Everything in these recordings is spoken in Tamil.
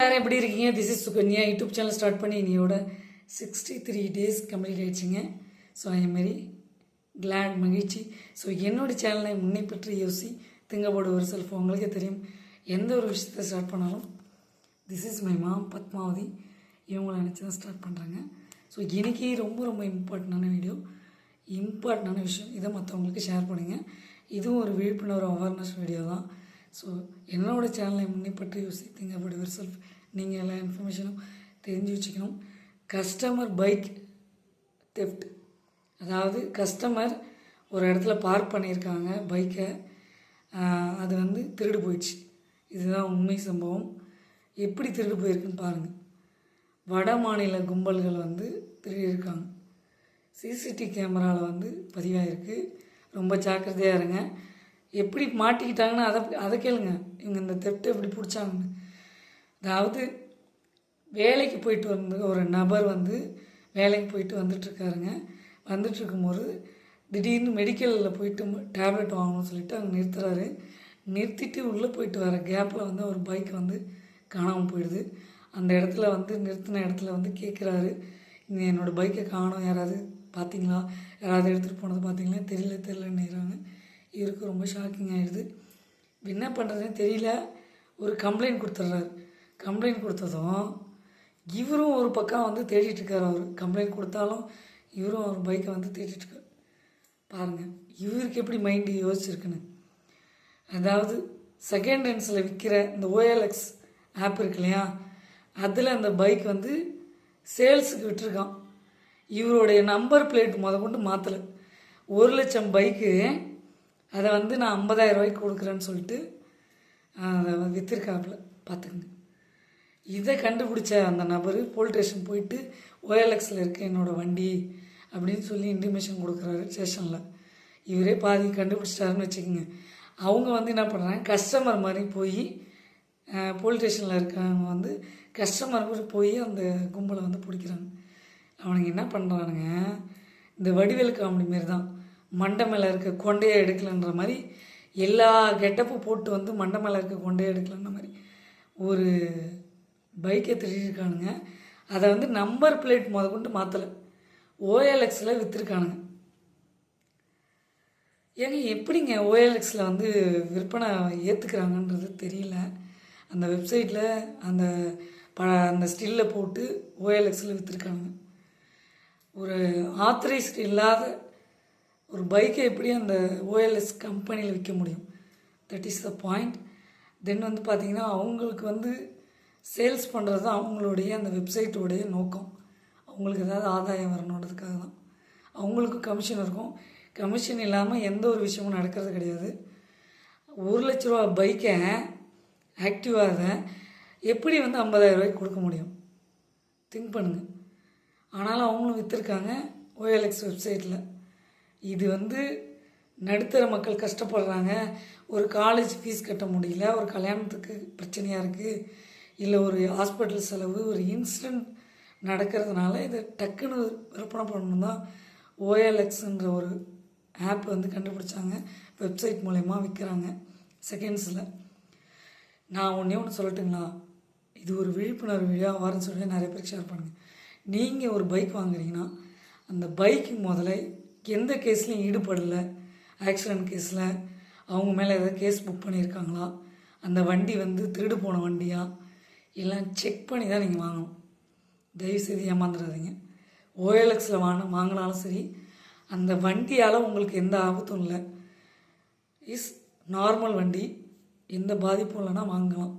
எல்லாரும் எப்படி இருக்கீங்க? This is Sukanya YouTube channel start பண்ணி இன்னையோட சிக்ஸ்டி த்ரீ டேஸ் கம்ப்ளீட் ஆயிடுச்சுங்க ஸோ அதேமாரி கிளாட் மகிழ்ச்சி. ஸோ என்னோட சேனலை முன்னே பற்றி யோசி திங்கப்போடு ஒரு செல்ஃப் உங்களுக்கே தெரியும். எந்த ஒரு விஷயத்தை ஸ்டார்ட் பண்ணாலும் this is my mom Padmavathi. இவங்கள நினச்சி தான் ஸ்டார்ட் பண்ணுறாங்க ஸோ எனக்கு ரொம்ப ரொம்ப இம்பார்ட்டண்டான வீடியோ இம்பார்ட்டண்டான விஷயம். இதை மற்றவங்களுக்கு ஷேர் பண்ணுங்கள் இதுவும் ஒரு விழிப்புணர்வு அவேர்னஸ் வீடியோ தான். ஸோ என்னோட சேனலை முன்னே பற்றி யோசித்தீங்க அப்படி ஒரு செல்ஃப் நீங்கள் எல்லா இன்ஃபர்மேஷனும் தெரிஞ்சு வச்சுக்கணும். கஸ்டமர் பைக் தெஃப்ட் அதாவது கஸ்டமர் ஒரு இடத்துல பார்க் பண்ணியிருக்காங்க பைக்கை அது வந்து திருடு போயிடுச்சு. இதுதான் உண்மை சம்பவம். எப்படி திருடு போயிருக்குன்னு பாருங்கள் வட மாநில கும்பல்கள் வந்து திருடியிருக்காங்க. சிசிடி கேமராவில் வந்து பதிவாயிருக்கு. ரொம்ப ஜாக்கிரதையாக இருங்க. எப்படி மாட்டிக்கிட்டாங்கன்னு அதை அதை கேளுங்க. இவங்க இந்த தெப்டை எப்படி பிடிச்சாங்கன்னு. அதாவது வேலைக்கு போயிட்டு வந்து ஒரு நபர் வந்து வேலைக்கு போயிட்டு வந்துட்டுருக்காருங்க. வந்துட்டுருக்கும்போது திடீர்னு மெடிக்கலில் போயிட்டு டேப்லெட் வாங்கணும்னு சொல்லிட்டு அங்கே நிறுத்துறாரு. நிறுத்திட்டு உள்ளே போயிட்டு வர கேப்பில் வந்து ஒரு பைக் வந்து காணாமல் போயிடுது. அந்த இடத்துல வந்து நிறுத்தின இடத்துல வந்து கேட்குறாரு இங்கே என்னோடய பைக்கை காணோம் யாராவது? பார்த்தீங்களா யாராவது எடுத்துகிட்டு போனது பார்த்தீங்களா தெரியல தெரியலன்னு இவருக்கு ரொம்ப ஷாக்கிங் ஆகிடுது என்ன பண்ணுறதுன்னு தெரியல. ஒரு கம்ப்ளைண்ட் கொடுத்துட்றாரு கம்ப்ளைண்ட் கொடுத்ததும் இவரும் ஒரு பக்கம் வந்து தேடிட்டுருக்காரு அவர். கம்ப்ளைண்ட் கொடுத்தாலும் இவரும் அவர் பைக்கை வந்து தேடிட்டுருக்கார் பாருங்கள் இவருக்கு எப்படி மைண்டு யோசிச்சிருக்குன்னு. அதாவது செகண்ட் ஹேண்ட்ஸில் விற்கிற இந்த ஓஎல்எக்ஸ் ஆப் இருக்கு இல்லையா? அதில் அந்த பைக் வந்து சேல்ஸுக்கு விட்டுருக்கான். இவருடைய நம்பர் பிளேட் முத கொண்டு மாற்றலை ஒரு லட்சம் பைக்கு அதை வந்து நான் ஐம்பதாயிரம் ரூபாய்க்கு கொடுக்குறேன்னு சொல்லிட்டு அதை விற்றுருக்காப்புல பார்த்துக்குங்க. இதை கண்டுபிடிச்ச அந்த நபர் போலீஸ் ஸ்டேஷன் போயிட்டு ஓஎல்எக்ஸில் இருக்க என்னோடய வண்டி அப்படின்னு சொல்லி இன்டிமேஷன் கொடுக்குறாரு ஸ்டேஷனில் இவரே பாதி கண்டுபிடிச்சிட்டாருன்னு வச்சுக்கோங்க. அவங்க வந்து என்ன பண்ணுறாங்க கஸ்டமர் மாதிரி போய் போலீஸ் ஸ்டேஷனில் இருக்கவங்க வந்து கஸ்டமர் மாதிரி போய் அந்த கும்பலை வந்து பிடிக்கிறாங்க. அவனுங்க என்ன பண்ணுறானுங்க இந்த வடிவேல் காமெடி மாரி தான் மண்டை மேலே இருக்க கொண்டையை எடுக்கலன்ற மாதிரி எல்லா கெட்டப்பும் போட்டு வந்து மண்டை மேலே இருக்க கொண்டையை எடுக்கலன்ற மாதிரி ஒரு பைக்கை திருடிருக்கானுங்க அதை வந்து நம்பர் பிளேட் முத கொண்டு மாற்றலை ஓஎல்எக்ஸில் விற்றுருக்கானுங்க ஏங்க எப்படிங்க ஓஎல்எக்ஸில் வந்து விற்பனை ஏற்றுக்கிறாங்கன்றது தெரியல. அந்த வெப்சைட்டில் அந்த ப அந்த ஸ்டில்லை போட்டு ஓஎல்எக்ஸில் விற்றுருக்காங்க ஒரு ஆத்தரைஸ்டு இல்லாத ஒரு பைக்கை எப்படி அந்த ஓஎல்எஸ் கம்பெனியில் விற்க முடியும்? That is the point then வந்து பார்த்திங்கன்னா அவங்களுக்கு வந்து சேல்ஸ் பண்ணுறது தான் அவங்களுடைய அந்த வெப்சைட்டோடைய நோக்கம். அவங்களுக்கு ஏதாவது ஆதாயம் வரணுன்றதுக்காக தான். அவங்களுக்கும் கமிஷன் இருக்கும். கமிஷன் இல்லாமல் எந்த ஒரு விஷயமும் நடக்கிறது கிடையாது. ஒரு லட்ச ரூபா பைக்கை ஆக்டிவாக எப்படி வந்து ஐம்பதாயிரம் ரூபாய்க்கு கொடுக்க முடியும்? திங்க் பண்ணுங்கள் ஆனாலும் அவங்களும் விற்றுருக்காங்க ஓஎல்எக்ஸ் வெப்சைட்டில் இது வந்து நடுத்தர மக்கள் கஷ்டப்படுறாங்க. ஒரு காலேஜ் ஃபீஸ் கட்ட முடியல. ஒரு கல்யாணத்துக்கு பிரச்சனையாக இருக்குது இல்லை ஒரு ஹாஸ்பிட்டல் செலவு ஒரு இன்சிடெண்ட் நடக்கிறதுனால இதை டக்குன்னு விற்பனை பண்ணணும் தான் ஓஎல்எக்ஸுன்ற ஒரு ஆப் வந்து கண்டுபிடிச்சாங்க. வெப்சைட் மூலயமா விற்கிறாங்க செகண்ட்ஸில் நான் ஒன்றே ஒன்று சொல்லட்டுங்களா? இது ஒரு விழிப்புணர்வு விழா வரேன்னு சொல்லி நிறைய பேருக்கு ஷேர் பண்ணுங்கள் நீங்கள் ஒரு பைக் வாங்குறீங்கன்னா அந்த பைக்கு முதல்ல எந்த கேஸ்லையும் ஈடுபடலை. ஆக்சிடெண்ட் கேஸில் அவங்க மேலே ஏதாவது கேஸ் புக் பண்ணியிருக்காங்களா அந்த வண்டி வந்து திருடு போன வண்டியா? எல்லாம் செக் பண்ணி தான் நீங்கள் வாங்கணும். தயவுசெய்து ஏமாந்துடாதீங்க. ஓஎல்எக்ஸில் வாங்க வாங்கினாலும் சரி அந்த வண்டியால் உங்களுக்கு எந்த ஆபத்தும் இல்லை. இஸ் நார்மல் வண்டி எந்த பாதிப்பும் இல்லைன்னா வாங்கலாம்.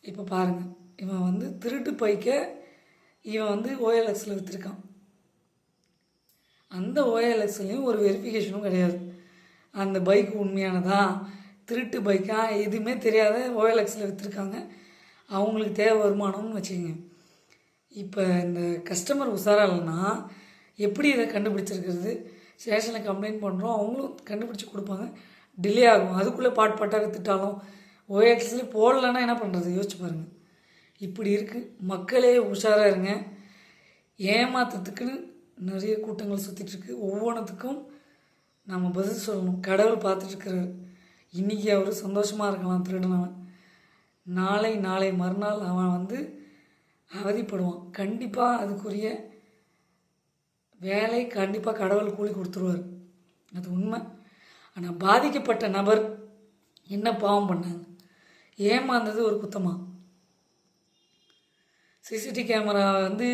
இப்போ பாருங்கள் இவன் வந்து திருட்டு பைக்க இவன் வந்து ஓஎல்எக்ஸில் விற்றுருக்கான் அந்த ஓஎல்எக்ஸ்லேயும் ஒரு வெரிஃபிகேஷனும் கிடையாது. அந்த பைக் உண்மையானதா? திருட்டு பைக்கா எதுவுமே தெரியாத ஓஎல்எக்ஸில் விற்றுருக்காங்க அவங்களுக்கு தேவை வருமானம்னு வச்சுக்கோங்க. இப்போ இந்த கஸ்டமர் உஷாரா இல்லைன்னா எப்படி இதை கண்டுபிடிச்சிருக்கிறது? ஸ்டேஷனில் கம்ப்ளைண்ட் பண்ணுறோம் அவங்களும் கண்டுபிடிச்சி கொடுப்பாங்க. டிலே ஆகும். அதுக்குள்ளே பாட் பாட்டாக விற்றுட்டாலும் ஓஎக்ஸில் போடலன்னா என்ன பண்ணுறது யோசிச்சு பாருங்கள் இப்படி இருக்குது மக்களே உஷாராக இருங்க. ஏமாத்துறதுக்குன்னு நிறைய கூட்டங்கள் சுற்றிட்டுருக்கு ஒவ்வொன்றுத்துக்கும் நம்ம பதில் சொல்லணும். கடவுள் பார்த்துட்ருக்கிறார் இன்றைக்கி அவர் சந்தோஷமாக இருக்கலாம் திருடனவன். நாளை நாளை மறுநாள் அவன் வந்து அவதிப்படுவான். கண்டிப்பாக அதுக்குரிய வேலை கண்டிப்பாக கடவுள் கூலி கொடுத்துருவார். அது உண்மை. ஆனால் பாதிக்கப்பட்ட நபர் என்ன பாவம் பண்ணாங்க? ஏமாந்தது ஒரு குத்தமாக சிசிடி கேமரா வந்து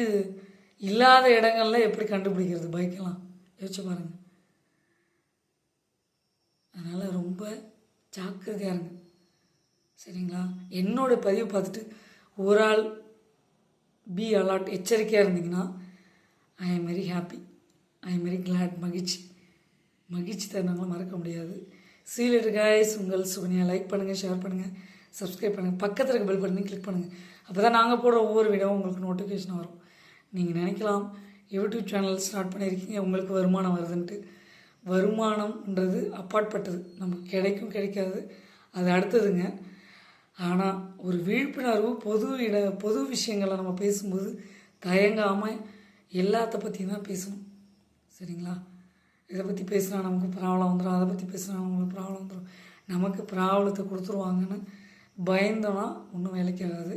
இல்லாத இடங்கள்ல எப்படி கண்டுபிடிக்கிறது? பைக்கெல்லாம் யோசிச்சு பாருங்க. அதனால் ரொம்ப ஜாக்கிரதையாக இருங்க. சரிங்களா? என்னோடய பதிவு பார்த்துட்டு ஒரு ஆள் பி அலாட் எச்சரிக்கையாக இருந்தீங்கன்னா I am very happy I am very glad மகிழ்ச்சி. மகிழ்ச்சி தருணங்களும் மறக்க முடியாது. சீலர் காய்ஸ் உங்கள் சுகனியா. லைக் பண்ணுங்கள் ஷேர் பண்ணுங்கள் சப்ஸ்கிரைப் பண்ணுங்கள் பக்கத்தில் இருக்க பெல் பட்டனையும் கிளிக் பண்ணுங்கள் அப்போ தான் நாங்கள் போடுற ஒவ்வொரு வீடியோவும் உங்களுக்கு நோட்டிஃபிகேஷன் வரும். நீங்கள் நினைக்கலாம் யூடியூப் சேனல் ஸ்டார்ட் பண்ணியிருக்கீங்க உங்களுக்கு வருமானம் வருதுன்ட்டு. வருமானம்ன்றது அப்பாற்பட்டது. நமக்கு கிடைக்கும் கிடைக்காது. அது அடுத்ததுங்க. ஆனால் ஒரு விழிப்புணர்வு பொது இட பொது விஷயங்களை நம்ம பேசும்போது தயங்காமல் எல்லாத்த பற்றியும் தான் பேசணும். சரிங்களா? இதை பற்றி பேசினா நமக்கு ப்ராப்ளம் வந்துடும் அதை பற்றி பேசினா நமக்கு ப்ராப்ளம் வந்துடும் நமக்கு ப்ராப்ளத்தை கொடுத்துருவாங்கன்னு பயந்தோன்னா ஒன்றும் வேலைக்கு ஆகாது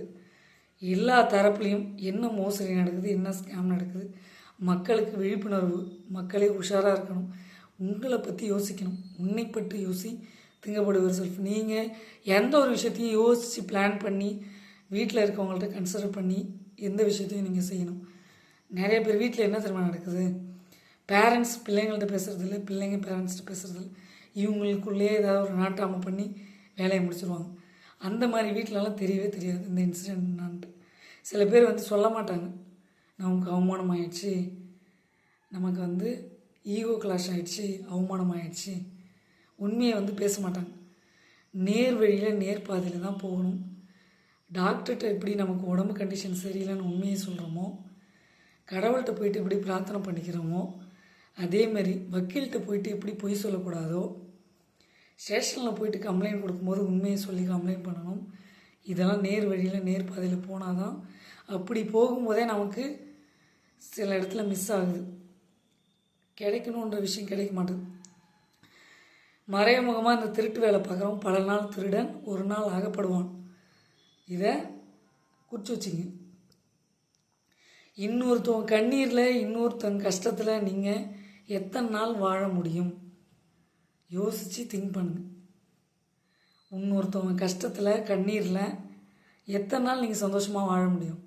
எல்லா தரப்புலையும் என்ன மோசடி நடக்குது என்ன ஸ்கேம் நடக்குது மக்களுக்கு விழிப்புணர்வு மக்களே உஷாராக இருக்கணும் உங்களை பற்றி யோசிக்கணும் உன்னை பற்றி யோசி திங்கப்படுவர் செல்ஃப் நீங்கள் எந்த ஒரு விஷயத்தையும் யோசித்து பிளான் பண்ணி வீட்டில் இருக்கவங்கள்ட்ட கன்சிடர் பண்ணி எந்த விஷயத்தையும் நீங்கள் செய்யணும். நிறைய பேர் வீட்டில் என்ன திரும்ப நடக்குது? பேரண்ட்ஸ் பிள்ளைங்கள்ட்ட பேசுறது இல்லை பிள்ளைங்க பேரண்ட்ஸ்கிட்ட பேசுறது இல்லை. இவங்களுக்குள்ளேயே ஏதாவது ஒரு நாட்டாமை பண்ணி வேலையை முடிச்சிருவாங்க. அந்த மாதிரி வீட்டிலலாம் தெரியவே தெரியாது இந்த இன்சிடென்ட் என்னான்ட்டு. சில பேர் வந்து சொல்ல மாட்டாங்க. நமக்கு அவமானம் ஆயிடுச்சு நமக்கு வந்து ஈகோ கிளாஷ் ஆகிடுச்சு அவமானம் ஆயிடுச்சு உண்மையை வந்து பேச மாட்டாங்க. நேர் வழியில் நேர் பாதையில் தான் போகணும். டாக்டர்கிட்ட எப்படி நமக்கு உடம்பு கண்டிஷன் சரியில்லைன்னு உண்மையை சொல்கிறோமோ கடவுள்கிட்ட போயிட்டு எப்படி பிரார்த்தனை பண்ணிக்கிறோமோ அதேமாரி வக்கீல்கிட்ட போயிட்டு எப்படி பொய் சொல்லக்கூடாதோ ஸ்டேஷனில் போயிட்டு கம்ப்ளைண்ட் கொடுக்கும்போது உண்மையை சொல்லி கம்ப்ளைண்ட் பண்ணணும். இதெல்லாம் நேர் வழியில் நேர் பாதையில் போனால் தான் அப்படி போகும்போதே நமக்கு சில இடத்துல மிஸ் ஆகுது. கிடைக்கணுன்ற விஷயம் கிடைக்க மாட்டேது. மறைமுகமாக இந்த திருட்டு வேலை பார்க்குறோம் பல நாள் திருடன் ஒரு நாள் அகப்படுவான். இதை குறித்து வச்சுங்க. இன்னொருத்தவங்க கண்ணீரில் இன்னொருத்தவங்க கஷ்டத்தில் நீங்கள் எத்தனை நாள் வாழ முடியும்? யோசித்து திங்க் பண்ணுங்கள் இன்னொருத்தவங்க கஷ்டத்தில் கண்ணீரில் எத்தனை நாள் நீங்கள் சந்தோஷமாக வாழ முடியும்?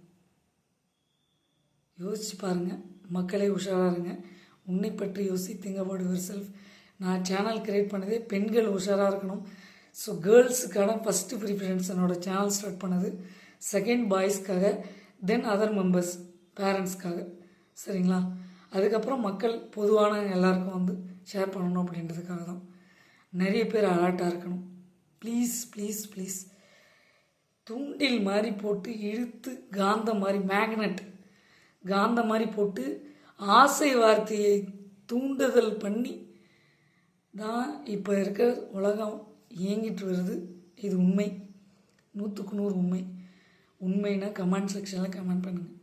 யோசிச்சு பாருங்கள் மக்களே உஷாராக இருங்க. உன்னை பற்றி யோசி திங்க் அபவுட் யுவர் செல்ஃப் நான் சேனல் கிரியேட் பண்ணதே பெண்கள் உஷாராக இருக்கணும். ஸோ கேர்ள்ஸுக்கான ஃபஸ்ட்டு ப்ரிஃபரன்ஸ் என்னோடய சேனல் ஸ்டார்ட் பண்ணது செகண்ட் பாய்ஸ்க்காக தென் அதர் மெம்பர்ஸ் பேரண்ட்ஸ்க்காக சரிங்களா? அதுக்கப்புறம் மக்கள் பொதுவான எல்லாருக்கும் வந்து ஷேர் பண்ணணும் அப்படின்றதுக்காக தான் நிறைய பேர் அலர்ட்டாக இருக்கணும். ப்ளீஸ் ப்ளீஸ் ப்ளீஸ் தூண்டில் மாதிரி போட்டு இழுத்து காந்த மாதிரி மேக்னெட் காந்த மாதிரி போட்டு ஆசை வார்த்தையை தூண்டுதல் பண்ணி தான் இப்போ இருக்கிற உலகம் இயங்கிட்டு வருது. இது உண்மை. நூற்றுக்கு நூறு உண்மை. உண்மைனா கமெண்ட் செக்ஷனில் கமெண்ட் பண்ணுங்கள்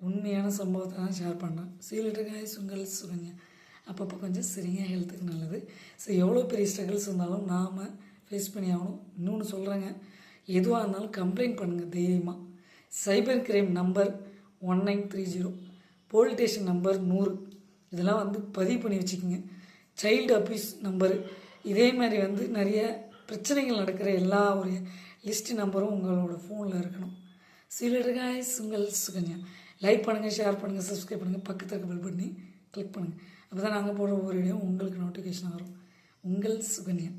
உண்மையான சம்பவத்தை தான் ஷேர் பண்ணேன் சீலிட்டர் சுங்கல் உங்கள் அப்பப்போ கொஞ்சம் சரிங்க ஹெல்த்துக்கு நல்லது. ஸோ எவ்வளோ பெரிய ஸ்ட்ரகிள்ஸ் இருந்தாலும் நாம் ஃபேஸ் பண்ணி ஆகணும். இன்னொன்று சொல்கிறேங்க எதுவாக இருந்தாலும் கம்ப்ளைண்ட் பண்ணுங்கள் தைரியமாக cyber crime number one nine three zero police station number நூறு. இதெல்லாம் வந்து பதிவு பண்ணி வச்சுக்கோங்க. சைல்டு அப்யூஸ் நம்பரு இதே மாதிரி வந்து நிறைய பிரச்சனைகள் நடக்கிற எல்லா ஒரு லிஸ்ட் நம்பரும் உங்களோட ஃபோனில் இருக்கணும். சீலர் காய்ஸ் உங்கள் சுகன்யா. லைக் பண்ணுங்கள் ஷேர் பண்ணுங்கள் சப்ஸ்கிரைப் பண்ணுங்கள் பக்கத்தில் இருக்க பெல் பண்ணி கிளிக் பண்ணுங்கள் அப்போ தான் நாங்கள் போடுற ஒவ்வொரு வீடியோ உங்களுக்கு நோட்டிஃபிகேஷன் வரும். உங்கள் சுகன்யா.